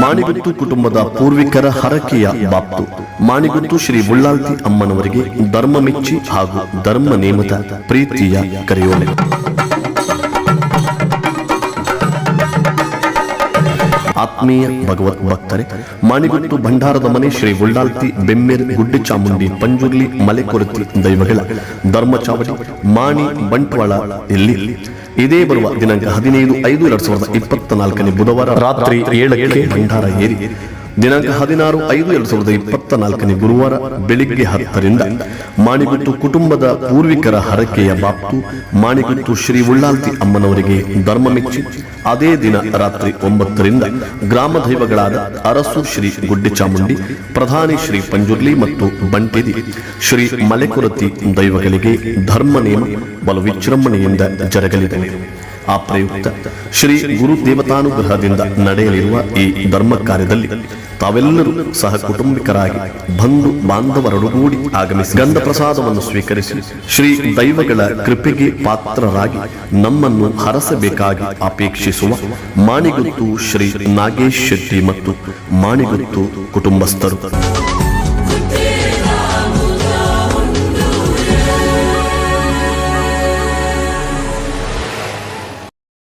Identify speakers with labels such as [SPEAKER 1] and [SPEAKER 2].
[SPEAKER 1] ಮಾಣಿಗುತ್ತು ಕುಟುಂಬದ ಪೂರ್ವಿಕರ ಹರಕೆಯ ಬಾಪ್ತು. ಮಾಣಿಗುತ್ತು ಶ್ರೀ ಬುಳ್ಳಾಲ್ತಿ ಅಮ್ಮನವರಿಗೆ ಧರ್ಮ ಮೆಚ್ಚಿ ಹಾಗೂ ಧರ್ಮ ನೇಮದ ಪ್ರೀತಿಯ ಕರೆಯೋಲೆ. ಆತ್ಮೀಯ ಭಗವತ್ ಭಕ್ತರೆ ಮಾಣಿಗುತ್ತು ಭಂಡಾರದ ಮನೆ ಶ್ರೀ ಉಳ್ಳಾಲ್ತಿ ಬೆಮ್ಮೇರ್ ಗುಡ್ಡೆ ಚಾಮುಂಡಿ ಪಂಜುರ್ಲಿ ಮಲೆಕೊರತಿ ದೈವಗಳ ಧರ್ಮಚಾವಡಿ ಮಾಣಿ ಬಂಟ್ವಾಳ ಇಲ್ಲಿ ಇದೇ ಬರುವ ದಿನಾಂಕ ಹದಿನೈದು ಐದು ಎರಡ್ ಸಾವಿರದ ಇಪ್ಪತ್ತ ನಾಲ್ಕನೇ ಬುಧವಾರ ರಾತ್ರಿ ಏಳಕ್ಕೆ ಭಂಡಾರ ಏರಿ. ದಿನಾಂಕ ಹದಿನಾರು ಐದು ಎರಡು ಸಾವಿರದ ಇಪ್ಪತ್ತ ನಾಲ್ಕನೇ ಗುರುವಾರ ಬೆಳಿಗ್ಗೆ ಹತ್ತರಿಂದ ಮಾಣಿಗುತ್ತು ಕುಟುಂಬದ ಪೂರ್ವಿಕರ ಹರಕೆಯ ಬಾಪ್ತು ಮಾಣಿಗುತ್ತು ಶ್ರೀ ಉಳ್ಳಾಲ್ತಿ ಅಮ್ಮನವರಿಗೆ ಧರ್ಮ ಮೆಚ್ಚಿ ಅದೇ ದಿನ ರಾತ್ರಿ ಒಂಬತ್ತರಿಂದ ಗ್ರಾಮ ದೈವಗಳಾದ ಅರಸು ಶ್ರೀ ಗುಡ್ಡೆ ಚಾಮುಂಡಿ ಪ್ರಧಾನಿ ಶ್ರೀ ಪಂಜುರ್ಲಿ ಮತ್ತು ಬಂಟೆದಿ, ಶ್ರೀ ಮಲೆಕುರತಿ ದೈವಗಳಿಗೆ ಧರ್ಮ ನೇಮ ಬಲು ವಿಜೃಂಭಣೆಯಿಂದ ಜರಗಲಿದೆ. ಆ ಪ್ರಯುಕ್ತ ಶ್ರೀ ಗುರು ದೇವತಾನುಗ್ರಹದಿಂದ ನಡೆಯಲಿರುವ ಈ ಧರ್ಮ ಕಾರ್ಯದಲ್ಲಿ ತಾವೆಲ್ಲರೂ ಸಹ ಕುಟುಂಬಿಕರಾಗಿ ಬಂಧು ಬಾಂಧವರೊಡಗೂಡಿ ಆಗಮಿಸಿ ಗಂಧ ಪ್ರಸಾದವನ್ನು ಸ್ವೀಕರಿಸಿ ಶ್ರೀ ದೈವಗಳ ಕೃಪೆಗೆ ಪಾತ್ರರಾಗಿ ನಮ್ಮನ್ನು ಹರಸಬೇಕಾಗಿ ಅಪೇಕ್ಷಿಸುವ ಮಾಣಿಗುತ್ತು ಶ್ರೀ ನಾಗೇಶ್ ಶೆಟ್ಟಿ ಮತ್ತು ಮಾಣಿಗುತ್ತು ಕುಟುಂಬಸ್ಥರು.